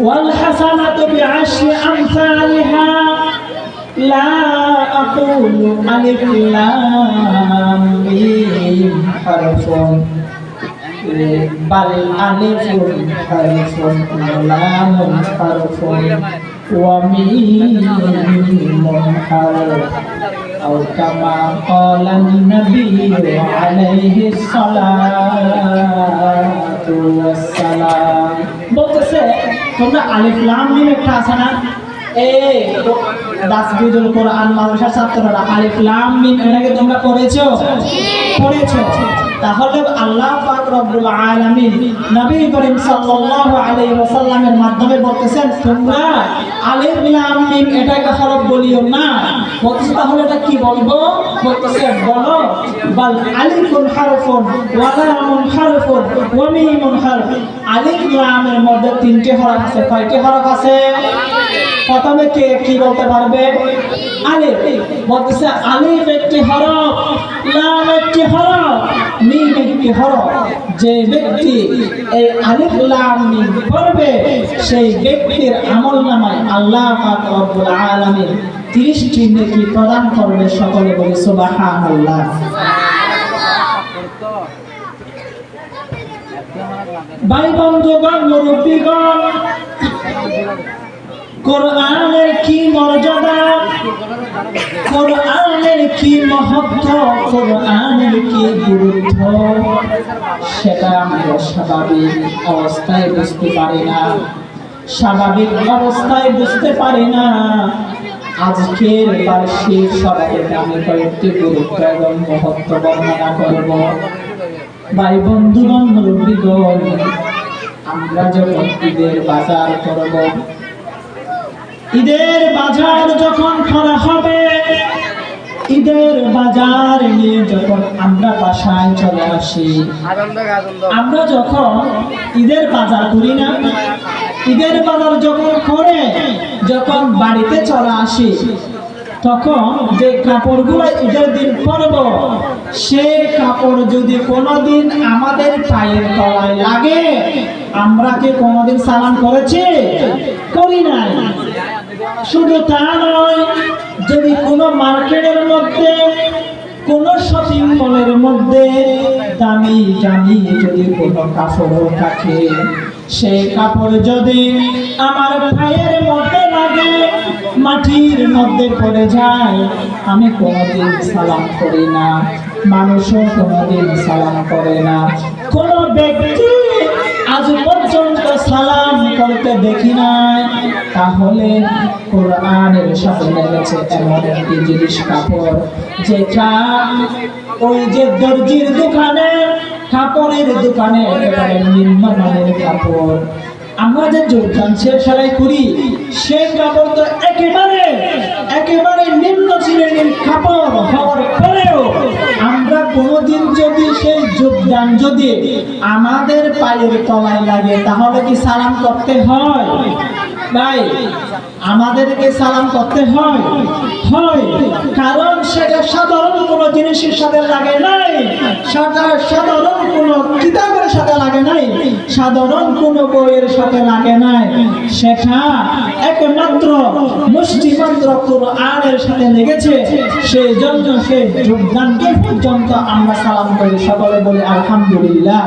والحسنة بعشر أمثالها لا أقول ألف لام ميم حرف بل ألف حرف ولام حرف وميم حرف أو كما قال النبي عليه الصلاة والسلام বলতেছে তোমরা আলিফ লাম মিম একটা আছে না? দাসবিদুল কোরআন মাদ্রাসার ছাত্ররা আলিফ লাম মিম, এটাকে তোমরা পড়েছো? পড়েছো? তাহলে আল্লাহ পাক রব্বুল আলামিন নবী করিম সাল্লাল্লাহু আলাইহি ওয়াসাল্লামের মাধ্যমে বলতেছেন, তোমরা আলিফ লাম মিম, এটাকে হরফ বলিও না। বলতেছে, তাহলে এটা কি বলব? বলতেছে, বলো, বাল আলিফুন হারফুন, ওয়া লামুন হারফুন, ওয়া মিমুন হারফ আলিফ লামের মধ্যে তিনটি হরফ আছে, কয়টি হরফ আছে? প্রথমে কে কি বলতে পারবে? আলিফ। বলতেছে, আলিফ একটি হরফ, লাম একটি হরফ, মিম একটি হরফ। যে ব্যক্তি এই আলিফ, লাম, মিম পড়বে, সেই ব্যক্তির আমল নামায় আল্লাহ পাক রব্বুল আলামিন 30টি নেকি প্রদান করবে সকলে বলে সুবহানাল্লাহ। ভাই বন্ধুগণ, মুরব্বীগণ কোরআনের কি মর্যাদা? কোরআনের কি মহত্ব? কোরআনের কি গুরুত্ব? সেটা আমরা স্বাভাবিক অবস্থায় বুঝতে পারি না। স্বাভাবিক অবস্থায় বুঝতে পারি না। আজকের বার্ষিক সভাতে আমি কয়েকটি গুরুত্ব এবং মহত্ব বর্ণনা করব। ভাই বন্ধুগণ মুরব্বীগণ আমরা যখন ঈদের বাজার করব ঈদের বাজার যখন করা হবে, ঈদের বাজার নিয়ে যখন আমরা বাসায় চলে আসি, আমরা যখন ঈদের বাজার করি না, ঈদের বাজার যখন করে, যখন বাড়িতে চলে আসি, তখন যে কাপড়গুলো ঈদের দিন পরব, সে কাপড় যদি কোনোদিন আমাদের পায়ের তলায় লাগে, আমরা কি কোনোদিন সালাম করেছি? করি নাই। শুধু তা নয়, যদি কোনো মার্কেটের মধ্যে, কোন শপিং মলের মধ্যে দামি দামি যদি কোনো কাপড় থাকে সেই কাপড় যদি আমার পায়ের মধ্যে লাগে, মাটির মধ্যে পড়ে যায়, আমি কোনোদিন সালাম করি না, মানুষও কোনোদিন সালাম করে না। কোনো ব্যক্তি আজ পর্যন্ত সালাম করতে দেখি নাই তাহলে কোরআনের সাথে লেগেছে এমন একটি জিনিস কাপড়, যেটা ওই যে দর্জির দোকানে, কাপড়ের দোকানে একেবারে নিম্নমানের কাপড়। আমরা যে যোগদান সেলাই করি সেই কাপড় তো একেবারে একেবারে নিম্ন শ্রেণির কাপড়। যদি সেই যোগদান যদি আমাদের পায়ের তলায় লাগে, তাহলে কি সালাম করতে হয়? ভাই, আমাদেরকে সালাম করতে হয়? হয়। কারণ সেটা সাধারণ কোনো জিনিসের সাথে লাগে নাই। সাধা- সাধারণ কোনো নাই সাধারণ কোনো বইয়ের সাথে লাগে নাই। সেটা একমাত্র মুষ্টিমাত্র কোরআনের সাথে লেগেছে। সেই জন্য সেই যোগদানকে পর্যন্ত আমরা সালাম করি। সকলে বলি আলহামদুলিল্লাহ।